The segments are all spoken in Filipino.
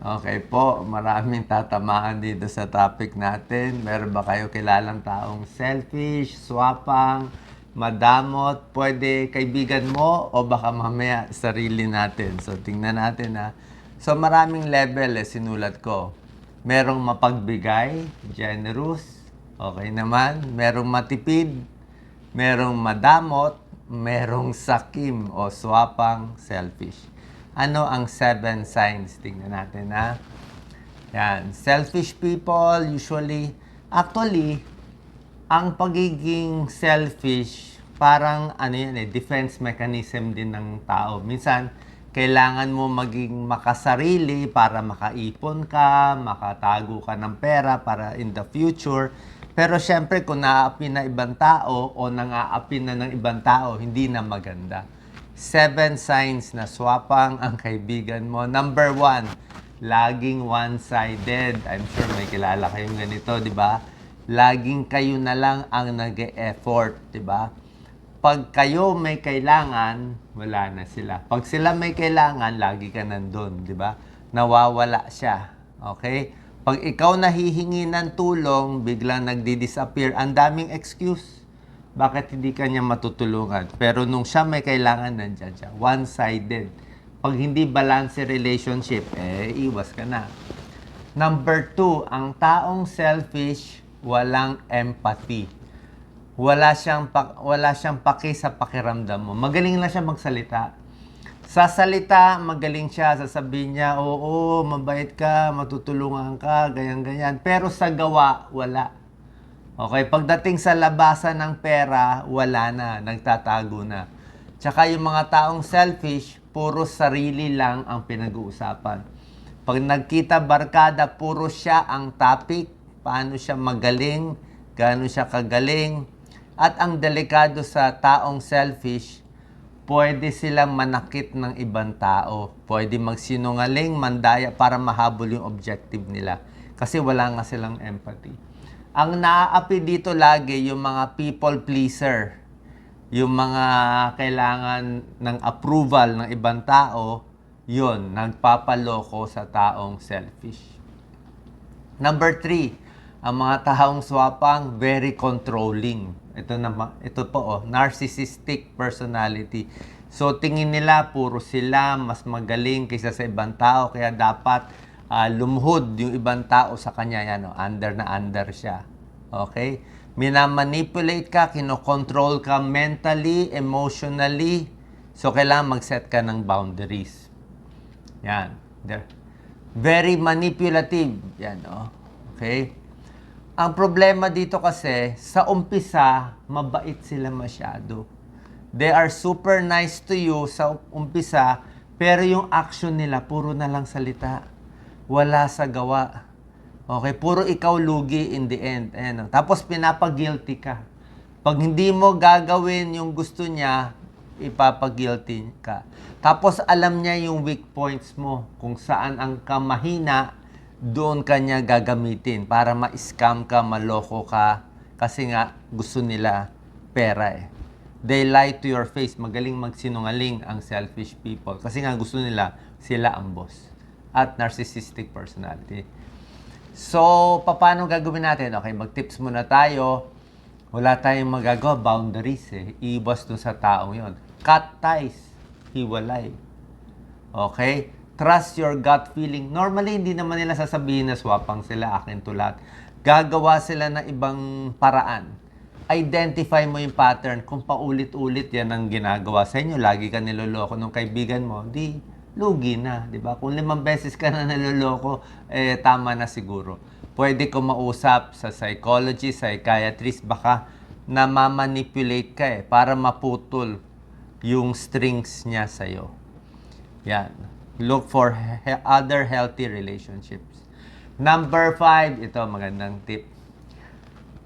Okay po, maraming tatamaan dito sa topic natin. Meron ba kayo kilalang taong selfish, swapang, madamot, pwede kaibigan mo o baka mamaya sarili natin. So tingnan natin ha. So maraming level eh, sinulat ko. Merong mapagbigay, generous, okay naman. Merong matipid, merong madamot, merong sakim o swapang selfish. Ano ang seven signs? Tingnan natin ha. Yan. Selfish people usually, actually, ang pagiging selfish, parang ano yan eh, defense mechanism din ng tao. Minsan, kailangan mo maging makasarili para makaipon ka, makatago ka ng pera para in the future. Pero syempre, kung naaapi na ibang tao o nangaapi na ng ibang tao, hindi na maganda. Seven signs na swapang ang kaibigan mo. Number one, laging one-sided. I'm sure may kilala kayong ganito, di ba? Laging kayo na lang ang nag-e-effort, di ba? Pag kayo may kailangan, wala na sila. Pag sila may kailangan, lagi ka nandun, di ba? Nawawala siya. Okay? Pag ikaw nahihingi ng tulong, biglang nagdi-disappear, ang daming excuse. Bakit hindi ka niya matutulungan? Pero nung siya may kailangan, nandyan siya. One-sided. Pag hindi balance relationship, eh, iwas ka na. Number two, ang taong selfish, walang empathy. Wala siyang, pak- wala siyang paki sa pakiramdam mo. Magaling lang siya magsalita. Sa salita, magaling siya. Sasabihin niya, oo, mabait ka, matutulungan ka, ganyan-ganyan. Pero sa gawa, wala. Okay, pagdating sa labasan ng pera, wala na, nagtatago na. Tsaka yung mga taong selfish, puro sarili lang ang pinag-uusapan. Pag nagkita barkada, puro siya ang topic, paano siya magaling, gaano siya kagaling. At ang delikado sa taong selfish, pwede silang manakit ng ibang tao. Pwede magsinungaling, mandaya para mahabol yung objective nila. Kasi wala nga silang empathy. Ang naaapi dito lagi yung mga people pleaser. Yung mga kailangan ng approval ng ibang tao, yun, nagpapaloko sa taong selfish. Number three, ang mga taong swapang very controlling. Ito na ito po oh, narcissistic personality. So tingin nila puro sila mas magaling kaysa sa ibang tao kaya dapat ah, lumuhod yung ibang tao sa kanya yan oh, under na under siya. Okay? Minamanipulate ka, kinokontrol ka mentally, emotionally. So kailangan mag-set ka ng boundaries. Yan. There. Very manipulative. Yan, oh. Okay? Ang problema dito kasi, sa umpisa, mabait sila masyado. They are super nice to you sa umpisa, pero yung action nila, puro na lang salita. Wala sa gawa. Okay, puro ikaw lugi in the end. Ayan, oh. Tapos pinapag-guilty ka. Pag hindi mo gagawin yung gusto niya, ipapag-guilty ka. Tapos alam niya yung weak points mo, kung saan ang kamahina, doon ka niya gagamitin para ma-scam ka, maloko ka, kasi nga gusto nila pera eh. They lie to your face. Magaling magsinungaling ang selfish people. Kasi nga gusto nila sila ang boss. At narcissistic personality. So, paano gagawin natin? Okay, mag-tips muna tayo. Wala tayong magagawa, boundaries eh. Iwas dun sa taong yon. Cut ties. Hiwalay. Okay? Trust your gut feeling. Normally, hindi naman nila sasabihin na swapang sila, akin to lahat. Gagawa sila ng ibang paraan. Identify mo yung pattern. Kung paulit-ulit yan ang ginagawa sa inyo, lagi ka niloloko ng kaibigan mo, di lugi na, di ba? Kung limang beses ka na naloloko, eh, tama na siguro. Pwede ko mausap sa psychologist, psychiatrist, baka namamanipulate ka eh, para maputol yung strings niya sa'yo. Yan. Look for he- other healthy relationships. Number five, ito magandang tip.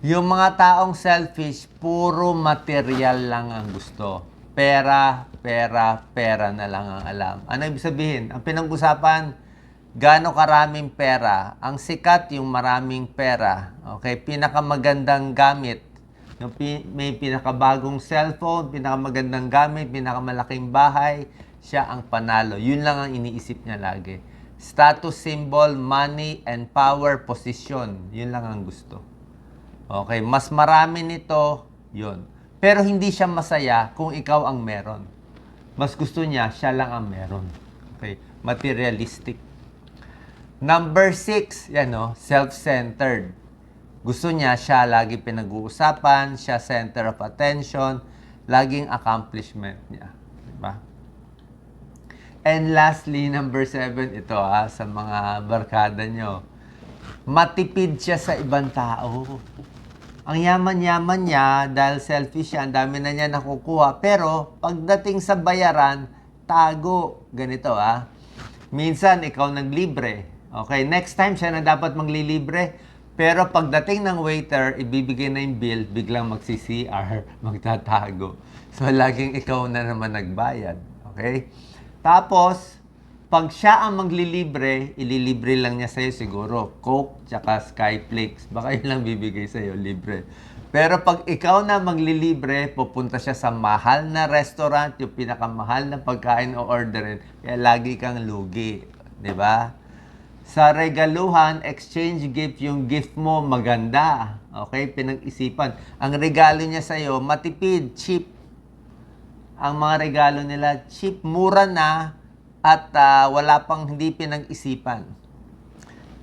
Yung mga taong selfish, puro material lang ang gusto. Pera, pera, pera na lang ang alam. Ano ibig sabihin? Ang pinag-usapan, gaano karaming pera. Ang sikat yung maraming pera. Okay? Pinakamagandang gamit. Yung pi- may pinakabagong cellphone, pinakamagandang gamit, pinakamalaking bahay, siya ang panalo. Yun lang ang iniisip niya lagi. status symbol, money, and power, position. Yun lang ang gusto. Okay, mas marami nito, yun. Pero hindi siya masaya kung ikaw ang meron. Mas gusto niya, siya lang ang meron. Okay, materialistic. Number six, yan no, self-centered. Gusto niya, siya lagi pinag-uusapan, siya center of attention, laging accomplishment niya. Diba? And lastly, number seven, ito ah, sa mga barkada nyo. Matipid siya sa ibang tao. Ang yaman-yaman niya, dahil selfish siya, ang dami na niya nakukuha. Pero, pagdating sa bayaran, tago. Ganito ah. Minsan, ikaw naglibre. Okay, next time siya na dapat maglilibre. Pero pagdating ng waiter, ibibigay na yung bill, biglang magsi-CR, magtatago. So, laging ikaw na naman nagbayad. Okay? Tapos, pag siya ang maglilibre, ililibre lang niya sa'yo siguro, Coke tsaka Skyflakes. Baka yun lang bibigay sa'yo, libre. Pero pag ikaw na maglilibre, pupunta siya sa mahal na restaurant, yung pinakamahal na pagkain o orderin, kaya lagi kang lugi. ba? Sa regaluhan, exchange gift, yung gift mo maganda. Okay? Pinag-isipan. Ang regalo niya sa'yo, matipid, cheap. Ang mga regalo nila, cheap, mura na, at ah, wala pang hindi pinag-isipan.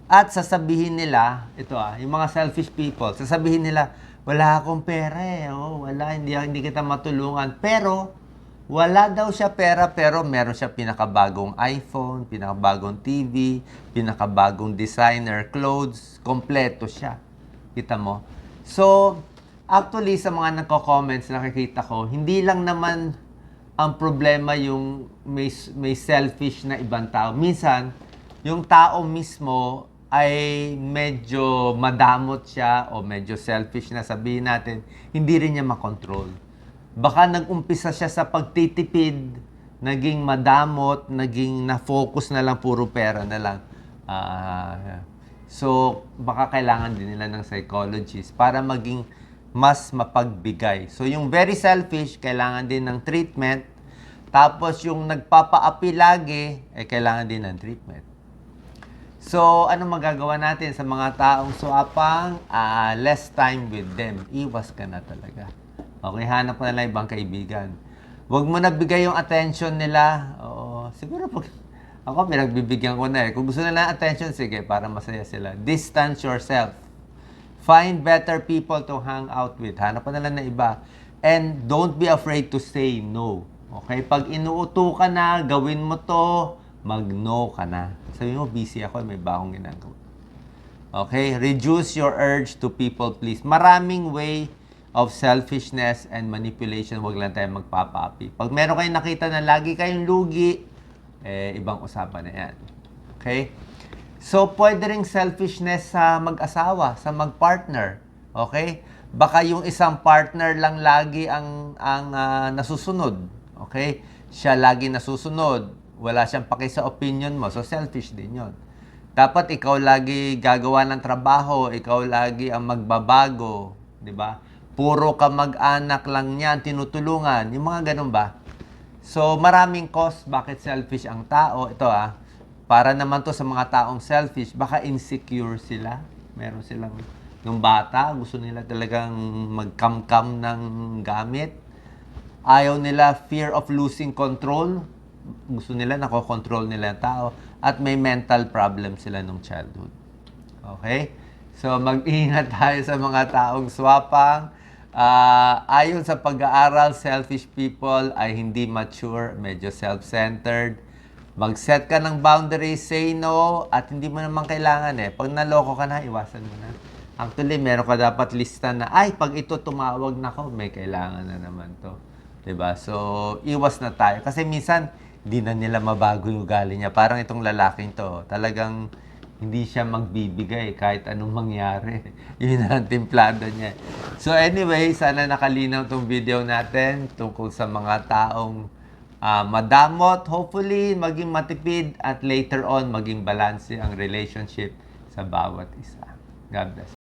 At sasabihin nila, ito ah, yung mga selfish people, sasabihin nila, wala akong pera eh, oh, wala, hindi, hindi kita matulungan. Pero, wala daw siya pera, pero meron siya pinakabagong iPhone, pinakabagong TV, pinakabagong designer clothes, kompleto siya. Kita mo? So, actually, sa mga nagko-comments, nakikita ko, hindi lang naman ang problema yung may, may selfish na ibang tao. Minsan, yung tao mismo ay medyo madamot siya o medyo selfish na sabihin natin, hindi rin niya makontrol. Baka nag-umpisa siya sa pagtitipid, naging madamot, naging na-focus na lang, puro pera na lang. Ah, so, baka kailangan din nila ng psychologist para maging mas mapagbigay. So, yung very selfish, kailangan din ng treatment. Tapos, yung nagpapaapi lagi, eh, kailangan din ng treatment. So, ano magagawa natin sa mga taong suapang ah, less time with them? Iwas ka na talaga. Okay, hanap ka na lang ibang kaibigan. Huwag mo na bigay yung attention nila. Oo, siguro pag ako pinagbibigyan ko na eh. Kung gusto nila attention, sige, para masaya sila. Distance yourself. Find better people to hang out with. Hanap na lang na iba. And don't be afraid to say no. Okay? Pag inuuto ka na, gawin mo to, mag-no ka na. Sabi mo, busy ako, may bakong ginagawa. Okay? Reduce your urge to people please. Maraming way of selfishness and manipulation. Huwag lang tayo magpapaapi. Pag meron kayong nakita na lagi kayong lugi, eh, ibang usapan na yan. Okay? So, pwede ring selfishness sa mag-asawa, sa mag-partner. Okay? Baka yung isang partner lang lagi ang, ang ah, nasusunod. Okay? Siya lagi nasusunod. Wala siyang paki sa opinion mo. So, selfish din yon. Dapat ikaw lagi gagawa ng trabaho, ikaw lagi ang magbabago, 'di ba? Puro ka mag-anak lang niyan, tinutulungan, yung mga ganun ba? So, maraming cause bakit selfish ang tao. Ito ah, para naman to sa mga taong selfish, baka insecure sila. Meron silang, nung bata, gusto nila talagang magkamkam ng gamit. Ayaw nila fear of losing control. Gusto nila nakokontrol nila ang tao. At may mental problem sila nung childhood. Okay? So, mag-ingat tayo sa mga taong swapang. Ah, ayon sa pag-aaral, selfish people ay hindi mature, medyo self-centered. Mag-set ka ng boundaries, say no, at hindi mo naman kailangan eh. Pag naloko ka na, iwasan mo na. Actually, meron ka dapat lista na, ay, pag ito tumawag na ako, may kailangan na naman to. ba So, iwas na tayo. Kasi minsan, di na nila mabago yung ugali niya. Parang itong lalaking to, talagang hindi siya magbibigay kahit anong mangyari. Yun ang timplado niya. So anyway, sana nakalinaw tong video natin tungkol sa mga taong ah, madamot, hopefully maging matipid at later on maging balanse ang relationship sa bawat isa. God bless.